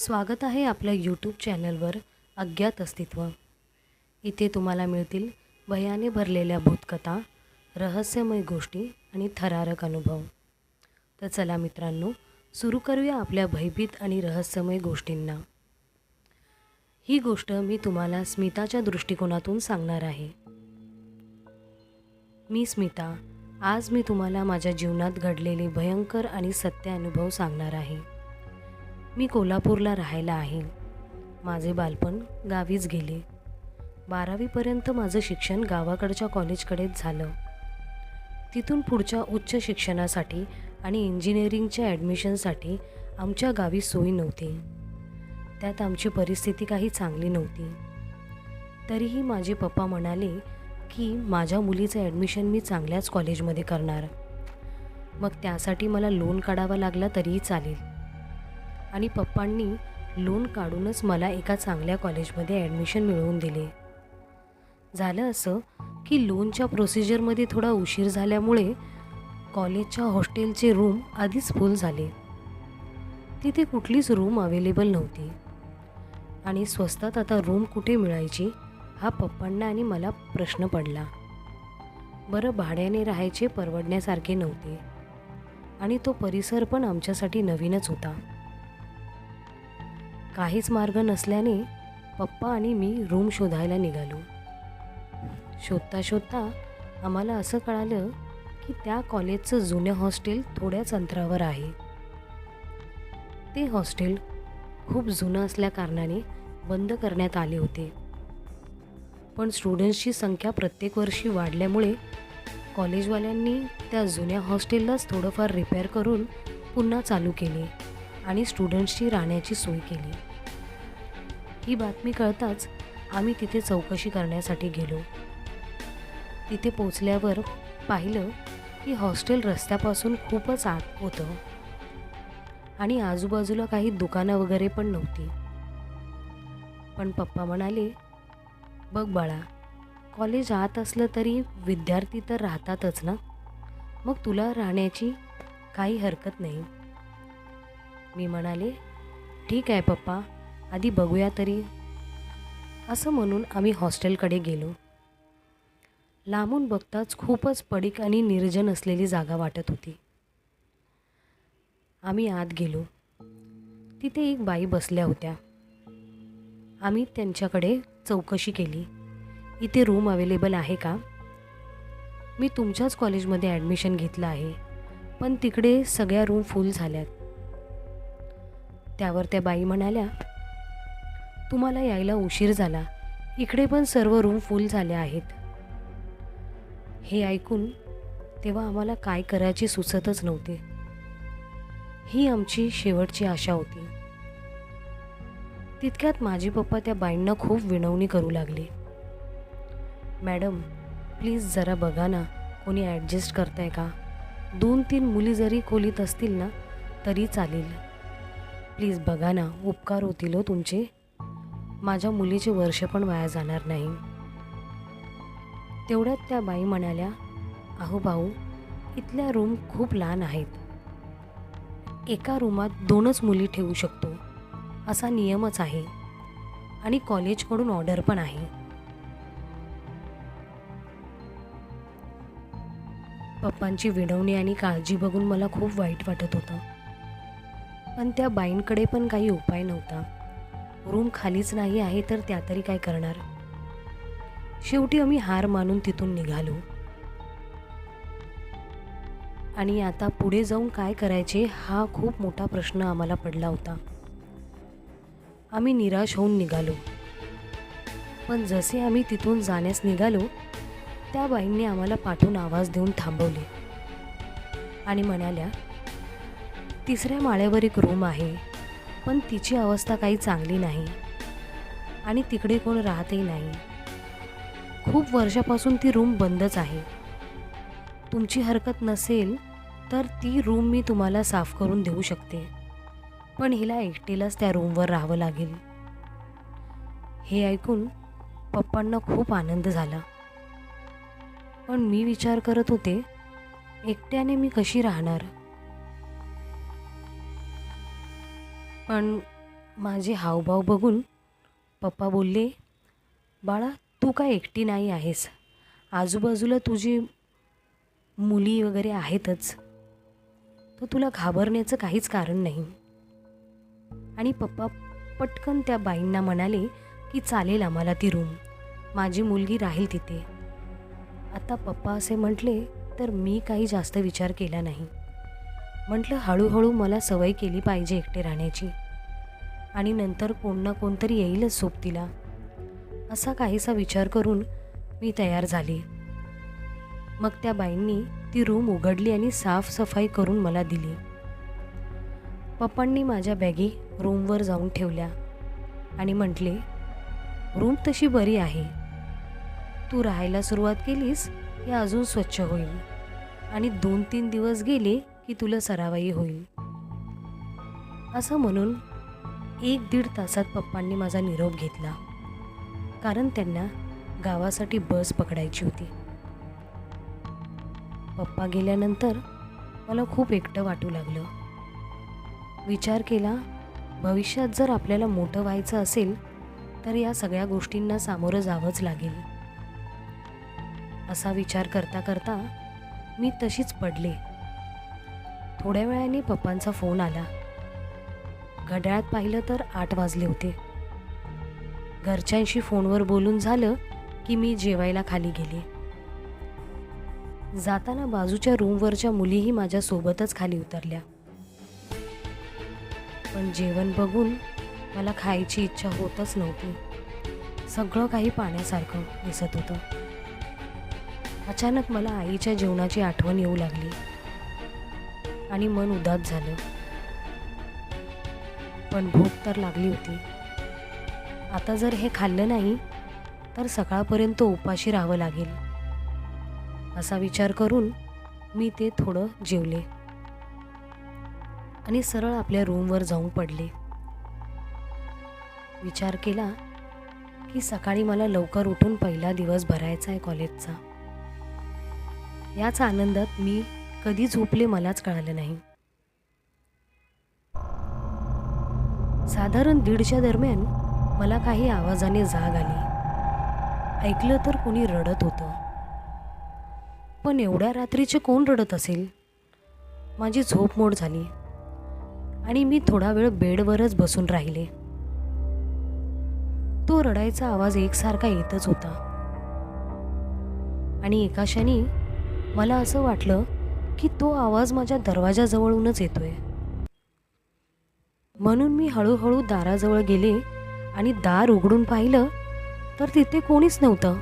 स्वागत आहे आपल्या यूट्यूब चॅनलवर अज्ञात अस्तित्व. इथे तुम्हाला मिळतील भयाने भरलेल्या भूतकथा रहस्यमय गोष्टी आणि थरारक अनुभव. तर चला मित्रांनो सुरू करूया आपल्या भयभीत आणि रहस्यमय गोष्टींना. ही गोष्ट मी तुम्हाला स्मिताच्या दृष्टिकोनातून सांगणार आहे. मी स्मिता आज मी तुम्हाला माझ्या जीवनात घडलेले भयंकर आणि सत्य अनुभव सांगणार आहे. मी कोल्हापूरला राहायला आहे. माझे बालपण गावीच गेले. बारावीपर्यंत माझं शिक्षण गावाकडच्या कॉलेजकडेच झालं. तिथून पुढच्या उच्च शिक्षणासाठी आणि इंजिनिअरिंगच्या ॲडमिशनसाठी आमच्या गावी सोयी नव्हती. त्यात आमची परिस्थिती काही चांगली नव्हती. तरीही माझे पप्पा म्हणाले की माझ्या मुलीचं ॲडमिशन मी चांगल्याच कॉलेजमध्ये करणार. मग त्यासाठी मला लोन काढावा लागला तरीही चालेल. आणि पप्पांनी लोन काढूनच मला एका चांगल्या कॉलेजमध्ये ॲडमिशन मिळवून दिले. झालं असं की लोनच्या प्रोसिजरमध्ये थोडा उशीर झाल्यामुळे कॉलेजच्या हॉस्टेलचे रूम आधीच फुल झाले. तिथे कुठलीच रूम अवेलेबल नव्हती. आणि स्वस्तात आता रूम कुठे मिळायची हा पप्पांना आणि मला प्रश्न पडला. बरं भाड्याने राहायचे परवडण्यासारखे नव्हते. आणि तो परिसर पण आमच्यासाठी नवीनच होता. काहीच मार्ग नसल्याने पप्पा आणि मी रूम शोधायला निघालो. शोधता शोधता आम्हाला असं कळालं की त्या कॉलेजचं जुनं हॉस्टेल थोड्याच अंतरावर आहे. ते हॉस्टेल खूप जुनं असल्याकारणाने बंद करण्यात आले होते. पण स्टुडंट्सची संख्या प्रत्येक वर्षी वाढल्यामुळे कॉलेजवाल्यांनी त्या जुन्या हॉस्टेललाच थोडंफार रिपेअर करून पुन्हा चालू केले. आणि स्टुडंट्सची राहण्याची सोय केली. ही बातमी कळताच आम्ही तिथे चौकशी करण्यासाठी गेलो. तिथे पोचल्यावर पाहिलं की हॉस्टेल रस्त्यापासून खूपच आत होतं. आणि आजूबाजूला काही दुकानं वगैरे पण नव्हती. पण पप्पा म्हणाले बघ बाळा कॉलेज आत असलं तरी विद्यार्थी तर राहतातच ना. मग तुला राहण्याची काही हरकत नाही. मी म्हणाले ठीक आहे पप्पा आधी बघूया तरी. असं म्हणून आम्ही हॉस्टेलकडे गेलो. लांबून बघताच खूपच पडीक आणि निर्जन असलेली जागा वाटत होती. आम्ही आत गेलो. तिथे एक बाई बसल्या होत्या. आम्ही त्यांच्याकडे चौकशी केली. इथे रूम अवेलेबल आहे का? मी तुमच्याच कॉलेजमध्ये ॲडमिशन घेतलं आहे पण तिकडे सगळ्या रूम फुल झाल्यात. त्यावर त्या बाई म्हणाल्या तुम्हाला यायला उशीर झाला. इकडे पण सर्व रूम फुल झाल्या आहेत. हे ऐकून तेव्हा आम्हाला काय करायचे सुचतच नव्हते. ही आमची शेवटची आशा होती. तितक्यात माझे पप्पा त्या बाईंना खूप विनवणी करू लागले. मॅडम प्लीज जरा बघा ना कोणी ॲडजस्ट करताय का? दोन तीन मुली जरी खोलीत असतील ना तरी चालेल. प्लीज बघा ना उपकार होतील हो तुमचे. माझ्या मुलीचे वर्ष पण वाया जाणार नाही. तेवढ्यात त्या बाई म्हणाल्या अहो भाऊ इथल्या रूम खूप लहान आहेत. एका रूमात दोनच मुली ठेवू शकतो. असा नियमच आहे. आणि कॉलेजकडून ऑर्डर पण आहे. पप्पांची विनवणी आणि काळजी बघून मला खूप वाईट वाटत होतं. पण त्या बाईंकडे पण काही उपाय नव्हता. रूम खालीच नाही आहे तर त्या तरी काय करणार? शेवटी आम्ही हार मानून तिथून निघालो. आणि आता पुढे जाऊन काय करायचे हा खूप मोठा प्रश्न आम्हाला पडला होता. आम्ही निराश होऊन निघालो. पण जसे आम्ही तिथून जाण्यास निघालो त्या बाईंनी आम्हाला पाठवून आवाज देऊन थांबवले. आणि म्हणाल्या तिसऱ्या माळ्यावर एक रूम आहे पण तिची अवस्था काही चांगली नाही. आणि तिकडे कोण राहतही नाही. खूप वर्षापासून ती रूम बंदच आहे. तुमची हरकत नसेल तर ती रूम मी तुम्हाला साफ करून देऊ शकते. पण हिला एकटीलाच त्या रूमवर राहावं लागेल. हे ऐकून पप्पांना खूप आनंद झाला. पण मी विचार करत होते एकट्याने मी कशी राहणार? पण माझे हावभाव बघून पप्पा बोलले बाळा तू काय एकटी नाही आहेस. आजूबाजूला तुझी मुली वगैरे आहेतच. तर तुला घाबरण्याचं काहीच कारण नाही. आणि पप्पा पटकन त्या बाईंना म्हणाले की चालेल आम्हाला ती रूम माझी मुलगी राहील तिथे. आता पप्पा असे म्हटले तर मी काही जास्त विचार केला नाही. म्हटलं हळूहळू मला सवय केली पाहिजे एकटे राहण्याची. आणि नंतर कोण ना कोणतरी येईलच सोबतीला. असा काहीसा विचार करून मी तयार झाले. मग त्या बाईंनी ती रूम उघडली आणि साफसफाई करून मला दिली. पप्पांनी माझ्या बॅगी रूमवर जाऊन ठेवल्या आणि म्हटले रूम तशी बरी आहे. तू राहायला सुरुवात केलीस की अजून स्वच्छ होईल. आणि दोन तीन दिवस गेले की तुला सरावाई होईल. असं म्हणून एक दीड तासात पप्पांनी माझा निरोप घेतला. कारण त्यांना गावासाठी बस पकडायची होती. पप्पा गेल्यानंतर मला खूप एकटं वाटू लागलं. विचार केला भविष्यात जर आपल्याला मोठं व्हायचं असेल तर या सगळ्या गोष्टींना सामोरं जावंच लागेल. असा विचार करता करता मी तशीच पडले. थोड्या वेळाने पप्पांचा फोन आला. घड्याळात पाहिलं तर आठ वाजले होते. घरच्यांशी फोनवर बोलून झालं की मी जेवायला खाली गेले. जाताना बाजूच्या रूमवरच्या मुलीही माझ्या सोबतच खाली उतरल्या. पण जेवण बघून मला खायची इच्छा होतच नव्हती. सगळं काही पाण्यासारखं दिसत होतं. अचानक मला आईच्या जेवणाची आठवण येऊ लागली. आणि मन उदास झालं. पण भूक तर लागली होती. आता जर हे खाल्लं नाही तर सकाळपर्यंत उपाशी राहावं लागेल. असा विचार करून मी ते थोडं जेवले. आणि सरळ आपल्या रूमवर जाऊन पडले. विचार केला की सकाळी मला लवकर उठून पहिला दिवस भरायचा आहे कॉलेजचा. याच आनंदात मी कधी झोपले मलाच कळालं नाही. साधारण दीडच्या दरम्यान मला काही आवाजाने जाग आली. ऐकलं तर कोणी रडत होतं. पण एवढ्या रात्रीचे कोण रडत असेल? माझी झोप मोड झाली आणि मी थोडा वेळ बेडवरच बसून राहिले. तो रडायचा आवाज एकसारखा येतच होता. आणि एका क्षणी मला असं वाटलं की तो आवाज माझ्या दरवाजाजवळूनच येतोय. म्हणून मी हळूहळू दाराजवळ गेले आणि दार उघडून पाहिलं तर तिथे कोणीच नव्हतं.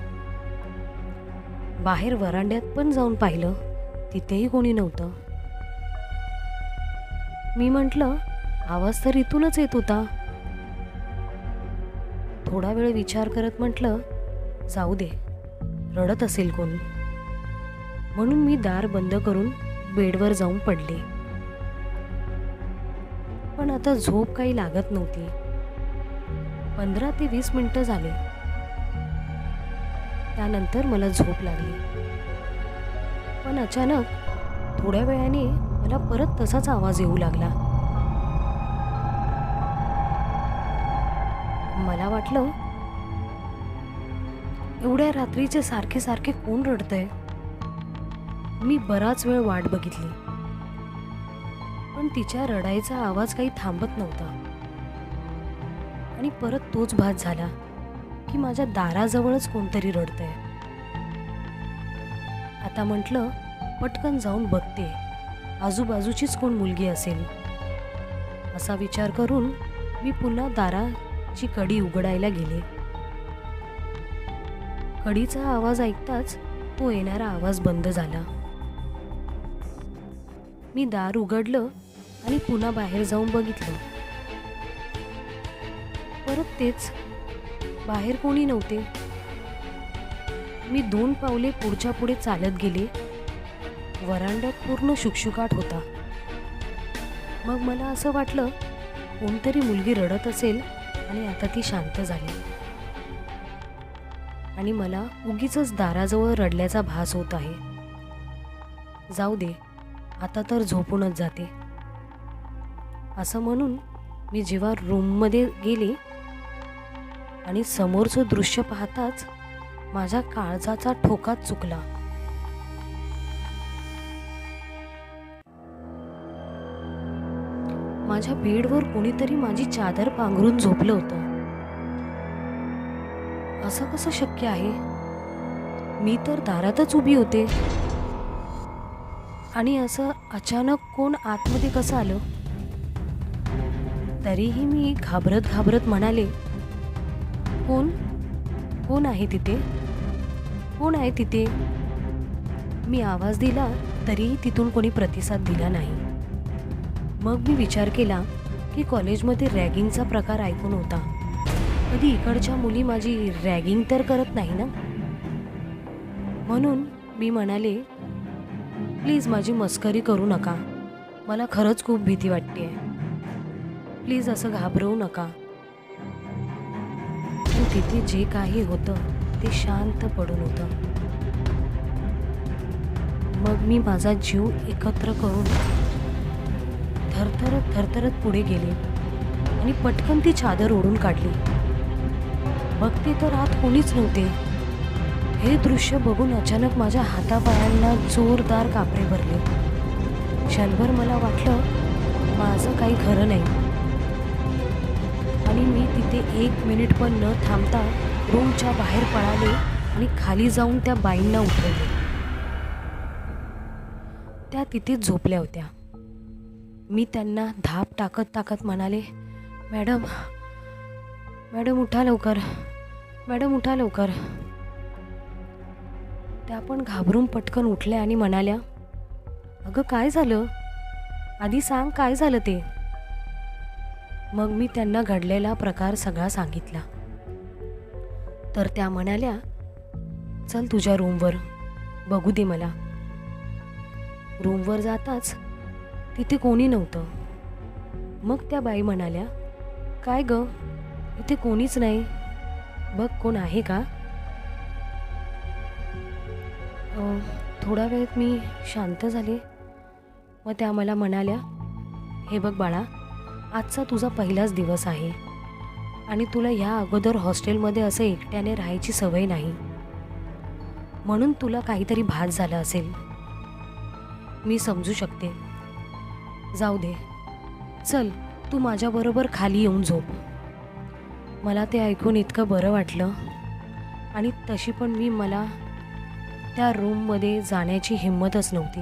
बाहेर वरांड्यात पण जाऊन पाहिलं तिथेही कोणी नव्हतं. मी म्हटलं आवाज तर इथूनच येत होता. थोडा वेळ विचार करत म्हटलं जाऊ दे रडत असेल कोण. म्हणून मी दार बंद करून बेडवर जाऊन पडले. पण आता झोप काही लागत नव्हती. पंधरा ते वीस मिनिटं झाले. त्यानंतर मला झोप लागली. पण अचानक थोड्या वेळाने मला परत तसाच आवाज येऊ लागला. मला वाटलं एवढ्या रात्रीचे सारखे सारखे कोण रडतंय? मी बराच वेळ वाट बघितली. पण तिच्या रडायचा आवाज काही थांबत नव्हता. आणि परत तोच भास झाला की माझ्या दाराजवळच कोणतरी रडतंय. आता म्हटलं पटकन जाऊन बघते. आजूबाजूचीच कोण मुलगी असेल? असा विचार करून मी पुन्हा दाराची कडी उघडायला गेले. कडीचा आवाज ऐकताच तो येणारा आवाज बंद झाला. मी दार उघडलं आणि पुन्हा बाहेर जाऊन बघितलं. परत तेच बाहेर कोणी नव्हते. मी दोन पावले पुढच्या पुढे चालत गेले. वरांड्यात पूर्ण शुकशुकाट होता. मग मला असं वाटलं कोणतरी मुलगी रडत असेल आणि आता ती शांत झाली. आणि मला उगीच दाराजवळ रडल्याचा भास होत आहे. जाऊ दे आता तर झोपूनच जाते. असं म्हणून मी जेव्हा रूममध्ये गेले आणि समोरचं दृश्य पाहताच माझ्या काळजाचा ठोका चुकला. माझ्या बेडवर कोणीतरी माझी चादर पांघरून झोपलं होतं. असं कसं शक्य आहे? मी तर दारातच उभी होते. आणि असं अचानक कोण आतमध्ये कसं आलं? तरीही मी घाबरत घाबरत म्हणाले कोण? कोण आहे तिथे? कोण आहे तिथे? मी आवाज दिला तरीही तिथून कोणी प्रतिसाद दिला नाही. मग मी विचार केला की कॉलेजमध्ये रॅगिंगचा प्रकार ऐकून होता. कधी इकडच्या मुली माझी रॅगिंग तर करत नाही ना? म्हणून मी म्हणाले प्लीज माझी मस्करी करू नका. मला खरंच खूप भीती वाटते प्लीज असं घाबरवू नका. पण तिथे जे काही होतं ते शांत पडून होतं. मग मी माझा जीव एकत्र करून थरथरत थरथरत पुढे गेले आणि पटकन ती चादर ओढून काढली. बघते तर आत कोणीच नव्हते. हे दृश्य बघून अचानक माझ्या हातापायांना जोरदार कापरे भरले. क्षणभर मला वाटलं माझं काही खरं नाही. आणि मी तिथे एक मिनिट पण न थांबता रूमच्या बाहेर पळाले आणि खाली जाऊन त्या बाईंना उठवले. त्या तिथेच झोपल्या होत्या. मी त्यांना धाप टाकत टाकत म्हणाले मॅडम मॅडम उठा लवकर मॅडम उठा लवकर. त्या पण घाबरून पटकन उठल्या आणि म्हणाल्या अगं काय झालं? आधी सांग काय झालं ते. मग मी त्यांना घडलेला प्रकार सगळा सांगितला. तर त्या म्हणाल्या चल तुझ्या रूमवर बघू दे मला. रूमवर जाताच तिथे कोणी नव्हतं. मग त्या बाई म्हणाल्या काय ग? इथे कोणीच नाही. बघ कोण आहे का? थोडा वेळ मी शांत झाले. मग त्या मला म्हणाल्या हे बघ बाळा आजचा तुझा पहिलाच दिवस आहे आणि तुला ह्या अगोदर हॉस्टेलमध्ये असं एकट्याने राहायची सवय नाही. म्हणून तुला काहीतरी भात झाला असेल. मी समजू शकते. जाऊ दे. चल तू माझ्याबरोबर खाली येऊन झोप. मला ते ऐकून इतकं बरं वाटलं आणि तशी पण मी मला त्या रूममध्ये जाण्याची हिंमतच नव्हती.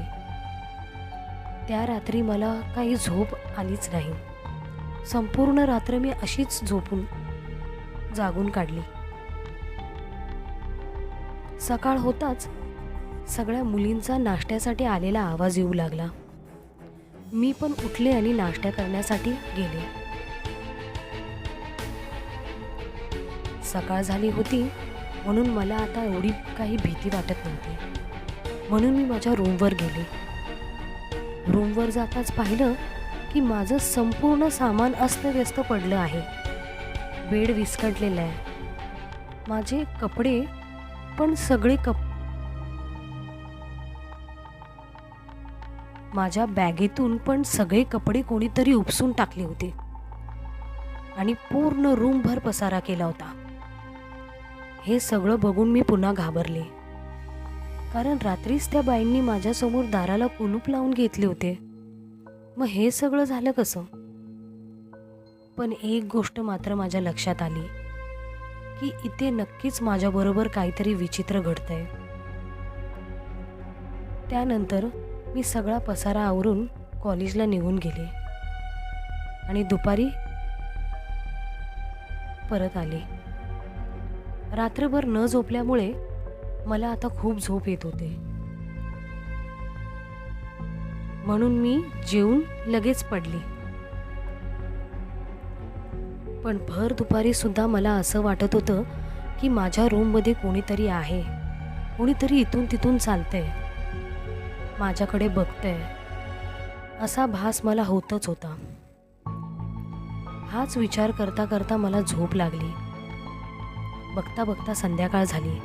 त्या रात्री मला काही झोप आलीच नाही. संपूर्ण रात्र मी अशीच झोपून जागून काढली. सकाळ होताच सगळ्या मुलींचा नाश्त्यासाठी आलेला आवाज येऊ लागला. मी पण उठले आणि नाश्ता करण्यासाठी गेले. सकाळ झाली होती. म्हणून मला आता एवढी काही भीती वाटत नव्हती. म्हणून मी माझ्या रूमवर गेले. रूमवर जाताच पाहिलं की माझं संपूर्ण सामान अस्तव्यस्त पडलं आहे. बेड विस्कटलेला आहे. माझे कपडे पण सगळे कप माझ्या बॅगेतून पण सगळे कपडे कोणीतरी उपसून टाकले होते. आणि पूर्ण रूमभर पसारा केला होता. हे सगळं बघून मी पुन्हा घाबरले. कारण रात्रीच त्या बाईंनी माझ्यासमोर दाराला कुलूप लावून घेतले होते. मग हे सगळं झालं कसं? पण एक गोष्ट मात्र माझ्या लक्षात आली की इथे नक्कीच माझ्याबरोबर काहीतरी विचित्र घडतंय. त्यानंतर मी सगळा पसारा आवरून कॉलेजला निघून गेले आणि दुपारी परत आले. रात्रभर न झोपल्यामुळे मला आता खूप झोप येत होते. म्हणून मी जेवून लगेच पडली. पण भर दुपारी सुद्धा मला असं वाटत होतं की माझ्या रूममध्ये कोणीतरी आहे. कोणीतरी इथून तिथून चालतंय. माझ्याकडे बघतंय. असा भास मला होतच होता. हाच विचार करता करता मला झोप लागली. बघता बघता संध्याकाळ झाली.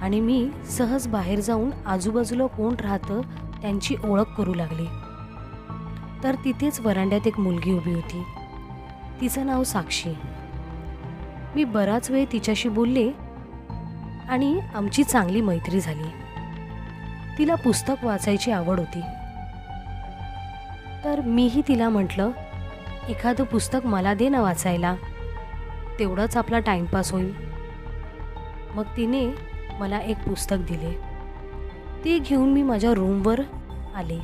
आणि मी सहज बाहेर जाऊन आजूबाजूला कोण राहतं त्यांची ओळख करू लागली. तर तिथेच वरांड्यात एक मुलगी उभी होती. तिचं नाव साक्षी. मी बराच वेळ तिच्याशी बोलले आणि आमची चांगली मैत्री झाली. तिला पुस्तक वाचायची आवड होती. तर मीही तिला म्हटलं एखादं पुस्तक मला दे ना वाचायला. तेवढाच आपला टाईमपास होईल. मग तिने मला एक पुस्तक दिले. ते घेऊन मी माझ्या रूमवर आले.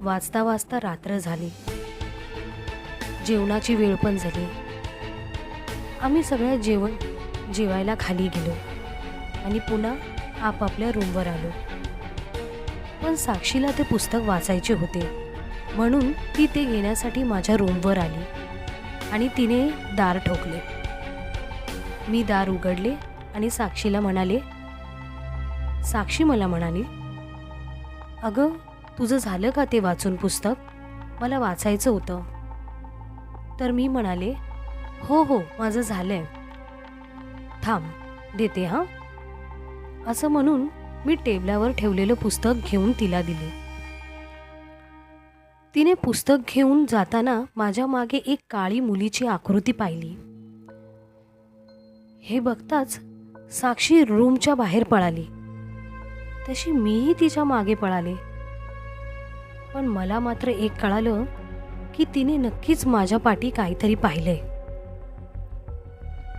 वाचता वाचता रात्र झाली. जेवणाची वेळ पण झाली. आम्ही सगळ्या जेवण जेवायला खाली गेलो आणि पुन्हा आपापल्या रूमवर आलो. पण साक्षीला ते पुस्तक वाचायचे होते. म्हणून ती ते घेण्यासाठी माझ्या रूमवर आली. आणि तिने दार ठोकले. मी दार उघडले आणि साक्षीला म्हणाले साक्षी मला म्हणाली अगं तुझं झालं का ते वाचून पुस्तक? मला वाचायचं होतं. तर मी म्हणाले हो हो माझं झालंय. थांब देते हां. असं म्हणून मी टेबलावर ठेवलेलं पुस्तक घेऊन तिला दिले. तिने पुस्तक घेऊन जाताना माझ्या मागे एक काळी मुलीची आकृती पाहिली. हे बघताच साक्षी रूमच्या बाहेर पळाली. तशी मीही तिच्यामागे पळाले. पण मला मात्र एक कळालं की तिने नक्कीच माझ्या पाठी काहीतरी पाहिलंय.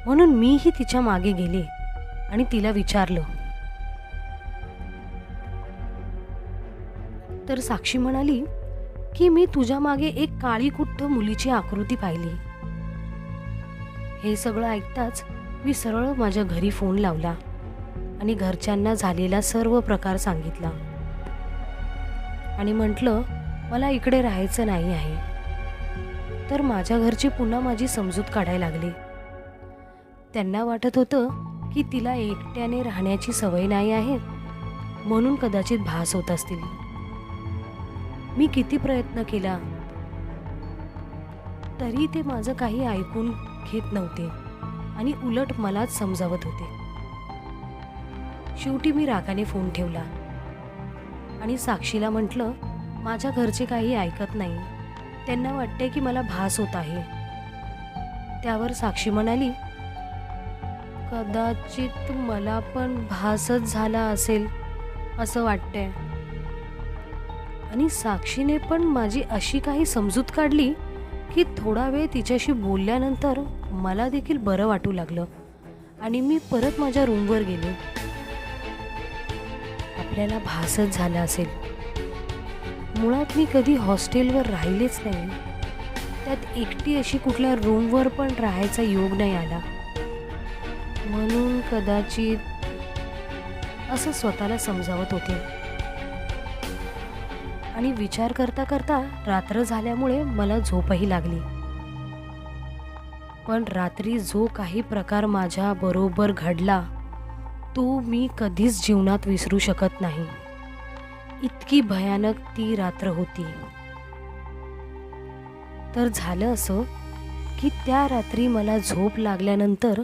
म्हणून मीही तिच्यामागे गेले आणि तिला विचारलं. तर साक्षी म्हणाली की मी तुझ्या मागे एक काळी कुठ्ठ मुलीची आकृती पाहिली. हे सगळं ऐकताच मी सरळ माझ्या घरी फोन लावला आणि घरच्यांना झालेला सर्व प्रकार सांगितला. आणि म्हटलं मला इकडे राहायचं नाही आहे. तर माझ्या घरची पुन्हा माझी समजूत काढायला लागली. त्यांना वाटत होतं की तिला एकट्याने राहण्याची सवय नाही आहे म्हणून कदाचित भास होत असतील. मी किती प्रयत्न केला. तरी ते माझं काही ऐकून घेत नव्हते आणि उलट मलाच समजावत होते. शेवटी मी रागाने फोन ठेवला आणि साक्षीला म्हटलं माझ्या घरचे काही ऐकत नाही. त्यांना वाटते की मला भास होत आहे. त्यावर साक्षी म्हणाली कदाचित मला पण भासच झाला असेल असं वाटतंय. आणि साक्षीने पण माझी अशी काही समजूत काढली की थोडा वेळ तिच्याशी बोलल्यानंतर मला देखील बरं वाटू लागलं आणि मी परत माझ्या रूमवर गेले. आपल्याला भासच झाला असेल. मुळात मी कधी हॉस्टेलवर राहिलेच नाही. त्यात एकटी अशी कुठल्या रूमवर पण राहायचा योग नाही आला. म्हणून कदाचित असं स्वतःला समजावत होते. आणि विचार करता करता रात्र झाल्यामुळे मला झोपही लागली. पण रात्री जो काही प्रकार माझ्या बरोबर घडला तो मी कधीच जीवनात विसरू शकत नाही. इतकी भयानक ती रात्र होती. तर झालं असं की त्या रात्री मला झोप लागल्यानंतर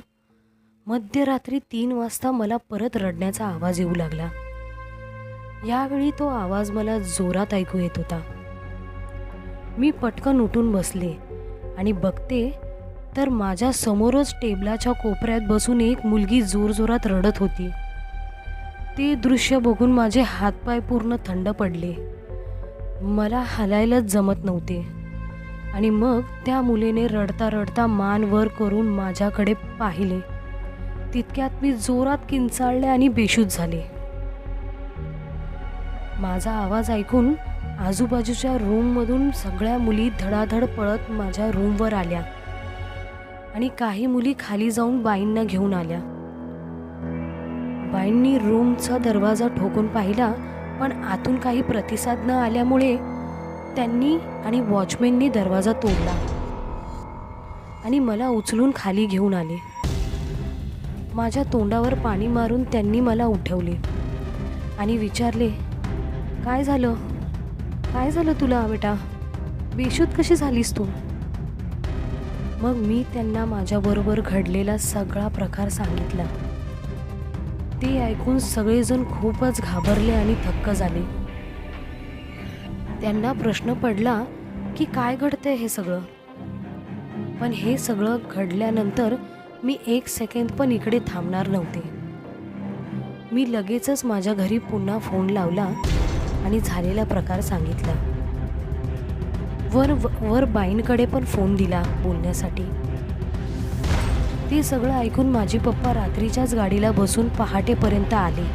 मध्यरात्री तीन वाजता मला परत रडण्याचा आवाज येऊ लागला. यावेळी तो आवाज मला जोरात ऐकू येत होता. मी पटकन उठून बसले आणि बघते तर माझ्या समोरच टेबलाच्या कोपऱ्यात बसून एक मुलगी जोरजोरात रडत होती. ते दृश्य बघून माझे हातपाय पूर्ण थंड पडले. मला हलायलाच जमत नव्हते. आणि मग त्या मुलीने रडता रडता मान वर करून माझ्याकडे पाहिले. तितक्यात मी जोरात किंचाळले आणि बेशूद झाले. माझा आवाज ऐकून आजूबाजूच्या रूममधून सगळ्या मुली धडाधड पळत माझ्या रूमवर आल्या. आणि काही मुली खाली जाऊन बाईंना घेऊन आल्या. बाईंनी रूमचा दरवाजा ठोकून पाहिला पण आतून काही प्रतिसाद न आल्यामुळे त्यांनी आणि वॉचमॅननी दरवाजा तोडला. आणि मला उचलून खाली घेऊन आले. माझ्या तोंडावर पाणी मारून त्यांनी मला उठवले. आणि विचारले काय झालं? काय झालं तुला बेटा? बेशुद्ध कशी झालीस तू? मग मी त्यांना माझ्याबरोबर घडलेला सगळा प्रकार सांगितला. ते ऐकून सगळेजण खूपच घाबरले आणि थक्क झाले. त्यांना प्रश्न पडला की काय घडतंय हे सगळं? पण हे सगळं घडल्यानंतर मी एक सेकंद पण इकडे थांबणार नव्हते. मी लगेचच माझ्या घरी पुन्हा फोन लावला आणि झालेला प्रकार सांगितला. वर वर बाईंकडे पण फोन दिला बोलण्यासाठी. ते सगळं ऐकून माझे पप्पा रात्रीच्याच गाडीला बसून पहाटेपर्यंत आले.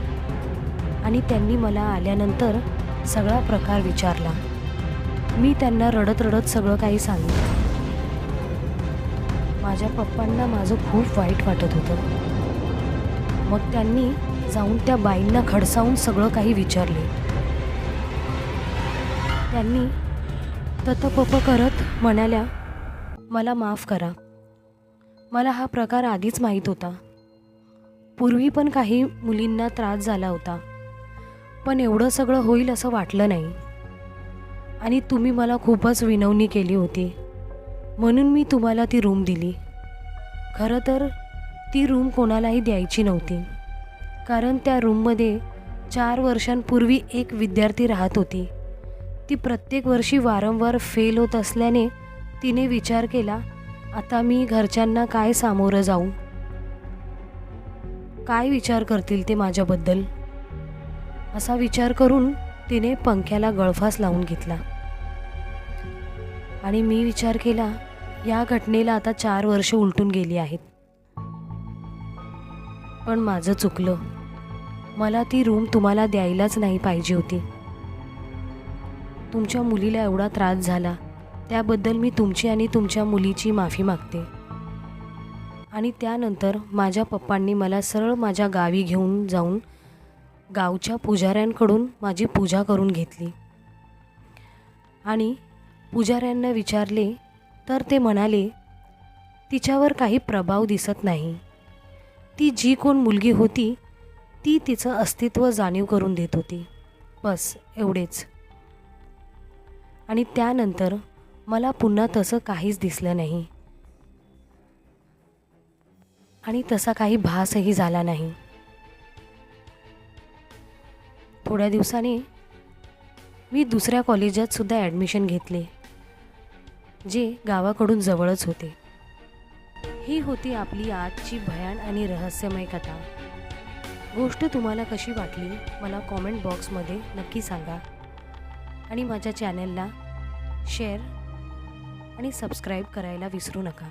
आणि त्यांनी मला आल्यानंतर सगळा प्रकार विचारला. मी त्यांना रडत रडत सगळं काही सांगितलं. माझ्या पप्पांना माझं खूप वाईट वाटत होतं. मग त्यांनी जाऊन त्या बाईंना खडसावून सगळं काही विचारले. त्यांनी ततपप करत म्हणाल्या मला माफ करा. मला हा प्रकार आधीच माहीत होता. पूर्वी पण काही मुलींना त्रास झाला होता. पण एवढं सगळं होईल असं वाटलं नाही. आणि तुम्ही मला खूपच विनवणी केली होती. म्हणून मी तुम्हाला ती रूम दिली. खरं तर ती रूम कोणालाही द्यायची नव्हती. कारण त्या रूममध्ये चार वर्षांपूर्वी एक विद्यार्थी राहत होती. ती प्रत्येक वर्षी वारंवार फेल होत असल्याने तिने विचार केला आता मी घरच्यांना काय सामोरं जाऊ? काय विचार करतील ते माझ्याबद्दल? असा विचार करून तिने पंख्याला गळफास लावून घेतला. आणि मी विचार केला या घटनेला आता चार वर्ष उलटून गेली आहेत. पण माझं चुकलं. मला ती रूम तुम्हाला द्यायलाच नाही पाहिजे होती. तुमच्या मुलीला एवढा त्रास झाला त्याबद्दल मी तुमची आणि तुमच्या मुलीची माफी मागते. आणि त्यानंतर माझ्या पप्पांनी मला सरळ माझ्या गावी घेऊन जाऊन गावच्या पुजाऱ्यांकडून माझी पूजा करून घेतली. आणि पुजाऱ्यांना विचारले तर ते म्हणाले तिच्यावर काही प्रभाव दिसत नाही. ती जी कोण मुलगी होती ती तिचं अस्तित्व जाणीव करून देत होती. बस एवढेच. आणि त्यानंतर मला पुन्हा तसं काहीच दिसलं नाही. आणि तसा काही भासही झाला नाही. थोड्या दिवसांनी मी दुसऱ्या कॉलेजात सुद्धा ॲडमिशन घेतले जे गावाकडून जवळच होते. ही होती आपली आजची भयान आणि रहस्यमय कथा. गोष्ट तुम्हाला कशी वाटली मला कॉमेंट बॉक्समध्ये नक्की सांगा. आणि माझ्या चॅनलला शेअर आणि सबस्क्राईब करायला विसरू नका.